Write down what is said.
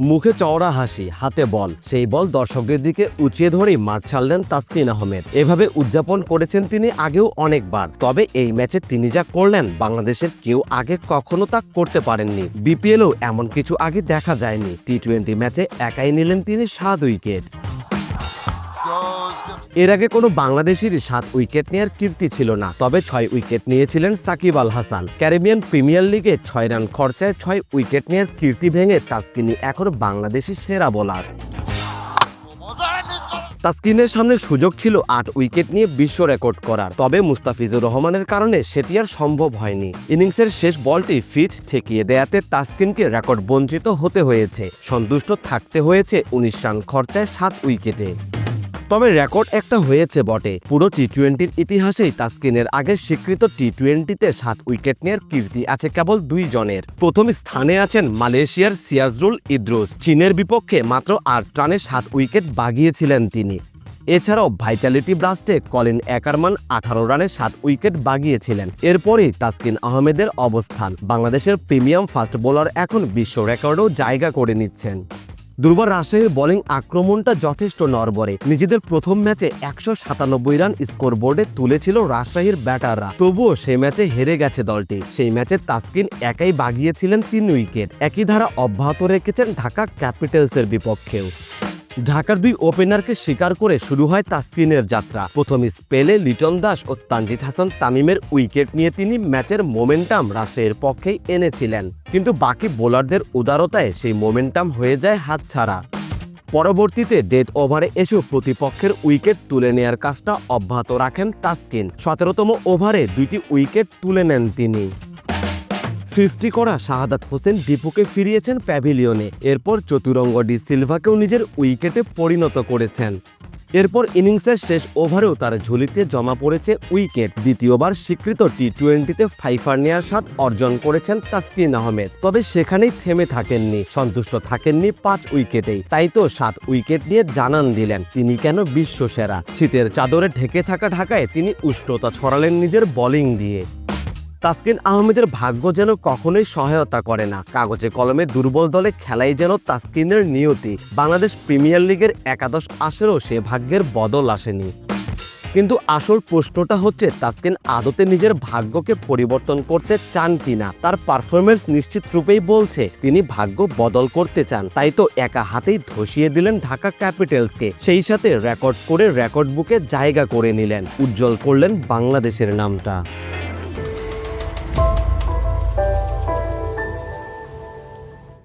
মুখে চওড়া হাসি, হাতে বল। সেই বল দর্শকদের দিকে উঁচিয়ে ধরেই মাঠ ছাড়লেন তাসকিন আহমেদ। এভাবে উদযাপন করেছেন তিনি আগেও অনেকবার। তবে এই ম্যাচে তিনি যা করলেন, বাংলাদেশের কেউ আগে কখনো তা করতে পারেননি। বিপিএলও এমন কিছু আগে দেখা যায়নি। টি টোয়েন্টি ম্যাচে একাই নিলেন তিনি সাত উইকেট। এর আগে কোনো বাংলাদেশেরই সাত উইকেট নেওয়ার কীর্তি ছিল না, তবে ছয় উইকেট নিয়েছিলেন সাকিব আল হাসান। ক্যারিবিয়ান প্রিমিয়ার লিগে ছয় রান খরচায় ছয় উইকেট নেওয়ার কীর্তি ভেঙে তাসকিনি এখন বাংলাদেশি সেরা বোলার। তাসকিনের সামনে সুযোগ ছিল আট উইকেট নিয়ে বিশ্ব রেকর্ড করার, তবে মুস্তাফিজুর রহমানের কারণে সেটি আর সম্ভব হয়নি। ইনিংসের শেষ বলটি ফিচ ঠেকিয়ে দেয়াতে তাসকিনকে রেকর্ড বঞ্চিত হতে হয়েছে। সন্তুষ্ট থাকতে হয়েছে উনিশ রান খরচায় সাত উইকেটে। তবে রেকর্ড একটা হয়েছে বটে। পুরো টি টোয়েন্টির ইতিহাসেই তাসকিনের আগে স্বীকৃত টি টোয়েন্টিতে সাত উইকেট নেওয়ার কীর্তি আছে কেবল দুই জনের। প্রথম স্থানে আছেন মালয়েশিয়ার সিয়াজরুল ইদ্রুস। চীনের বিপক্ষে মাত্র আট রানে সাত উইকেট বাগিয়েছিলেন তিনি। এছাড়াও ভাইটালিটি ব্লাস্টে কলিন একারমান আঠারো রানে সাত উইকেট বাগিয়েছিলেন। এরপরেই তাসকিন আহমেদের অবস্থান। বাংলাদেশের প্রিমিয়াম ফাস্ট বোলার এখন বিশ্ব রেকর্ডও জায়গা করে নিচ্ছেন। দুর্বার রাজশাহীর বোলিং আক্রমণটা যথেষ্ট নরবরে নিজেদের প্রথম ম্যাচে একশো সাতানব্বই রান স্কোর বোর্ডে তুলেছিল রাজশাহীর ব্যাটাররা। তবুও সেই ম্যাচে হেরে গেছে দলটি। সেই ম্যাচে তাসকিন একাই বাগিয়েছিলেন তিন উইকেট। একই ধারা অব্যাহত রেখেছেন ঢাকা ক্যাপিটালসের বিপক্ষেও। ঢাকার দুই ওপেনারকে স্বীকার করে শুরু হয় তাসকিনের যাত্রা। প্রথম স্পেলে লিটন দাস ও তানজিদ হাসান তামিমের উইকেট নিয়ে তিনি ম্যাচের মোমেন্টাম রাশিয়ার পক্ষেই এনেছিলেন। কিন্তু বাকি বোলারদের উদারতায় সেই মোমেন্টাম হয়ে যায় হাতছাড়া। পরবর্তীতে ডেথ ওভারে এসেও প্রতিপক্ষের উইকেট তুলে নেয়ার কাজটা অব্যাহত রাখেন তাসকিন। সতেরোতম ওভারে দুইটি উইকেট তুলে নেন তিনি। ফিফটি করা শাহাদাত হোসেন দীপুকে ফিরিয়েছেন প্যাভিলিয়নে। এরপর চতুরঙ্গ ডি সিলভাকেও নিজের উইকেটে পরিণত করেছেন। এরপর ইনিংসের শেষ ওভারেও তার ঝুলিতে জমা পড়েছে উইকেট। দ্বিতীয়বার স্বীকৃত টি টোয়েন্টিতে ফাইফার নেয়ার স্বাদ অর্জন করেছেন তাসকিন আহমেদ। তবে সেখানেই থেমে থাকেননি, সন্তুষ্ট থাকেননি পাঁচ উইকেটেই। তাই তো সাত উইকেট নিয়ে জানান দিলেন, তিনি কেন বিশ্ব সেরা শীতের চাদরে ঢেকে থাকা ঢাকায় তিনি উষ্ণতা ছড়ালেন নিজের বোলিং দিয়ে। তাসকিন আহমেদের ভাগ্য যেন কখনোই সহায়তা করে না। কাগজে কলমে দুর্বল দলে খেলাই যেন তাসকিনের নিয়তি। বাংলাদেশ প্রিমিয়ার লিগের একাদশ আসেরও সে ভাগ্যের বদল আসেনি। কিন্তু আসল প্রশ্নটা হচ্ছে, তাসকিন আদতে নিজের ভাগ্যকে পরিবর্তন করতে চান কিনা? তার পারফরমেন্স নিশ্চিত রূপেই বলছে, তিনি ভাগ্য বদল করতে চান। তাই তো একা হাতেই ধসিয়ে দিলেন ঢাকা ক্যাপিটালসকে। সেই সাথে রেকর্ড করে রেকর্ড বুকে জায়গা করে নিলেন। উজ্জ্বল করলেন বাংলাদেশের নামটা।